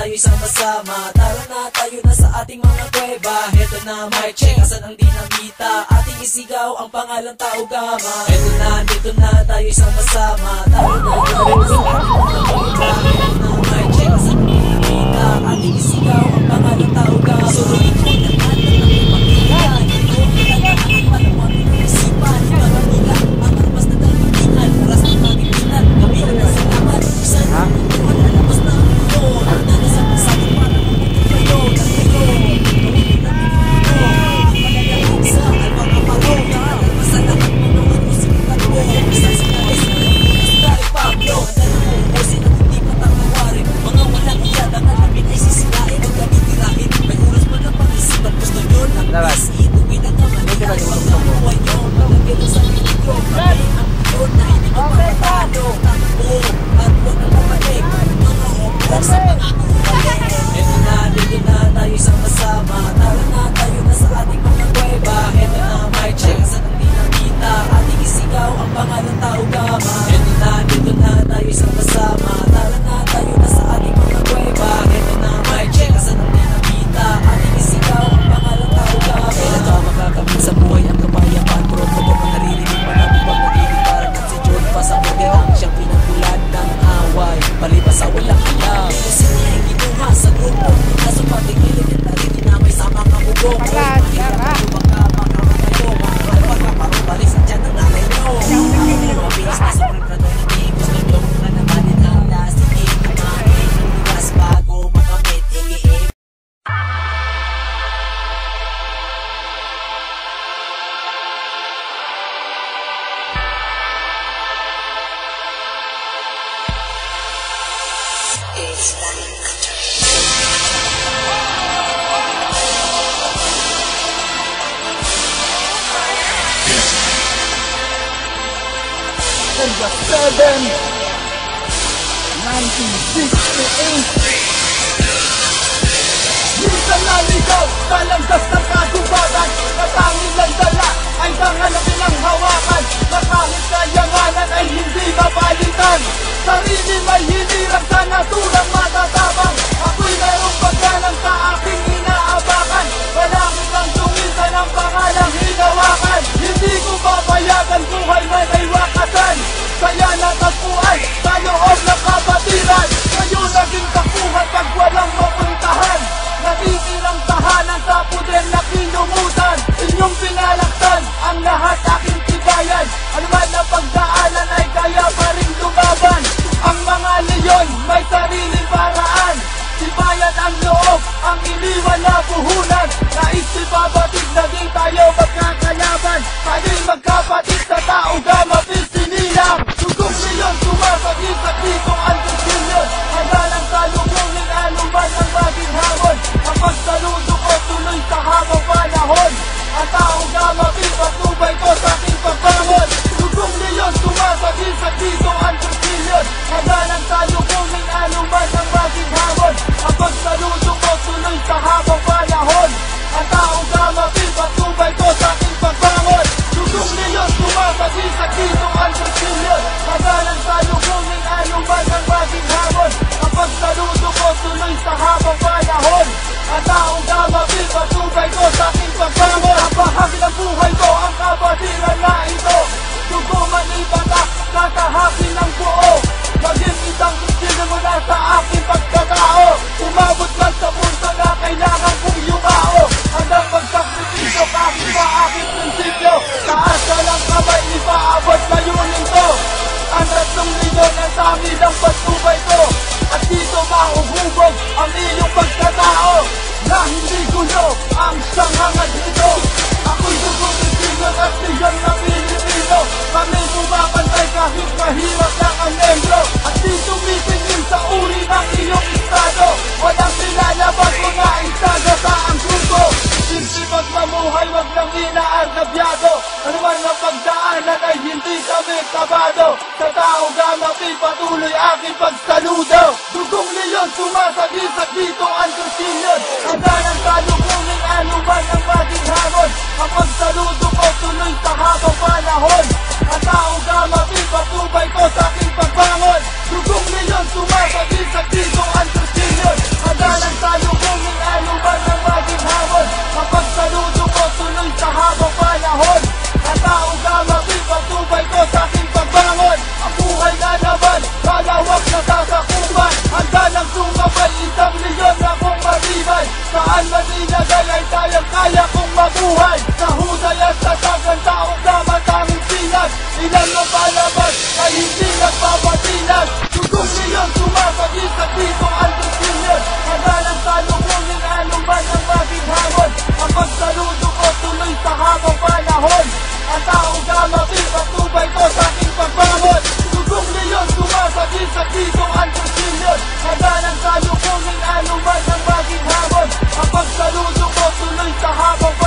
tayo sama-sama. Tara na tayo na sa ating mga kuweba. Heto na my check, asan ang dinamita? Ating isigaw ang pangalan tao gama. Heto na, dito na tayo sama-sama. Tara na tayo sa days back. Number 7 1968 Minsan naligaw, talandas ng kagubatan Sabado Sa tao gamang patuloy aking pagsaludo. Dugong leyon sumasagisak dito ang Kristilion Handa ng talukunin anuman ang ano maging hamon? Ang pagsaludo ko tuloy sa habang panahon. Ang tao gamang ipatubay ko sa aking pagbangon. Dugong leyon sumasagisak Minsan matinyagan ay tayang kaya kong mabuhay. Nahusay at sasag ang taong naman tanging pinag Ilan na palabas na hindi nagpapatinag Sugong niyang sumapag-isag dito ang tusinyan Madalang salungungin anuman ang maging hangon Ang pagsaludo ko tuloy sa habang panahon. Ang taong gamapit ang tubay ko sa aking pagbangon Tugong ngayon, sumasagin sa pitong unfortunate Nagalang tayo kung may anuman ang maging hamon. Ang pagsaludo ko tuloy sa habang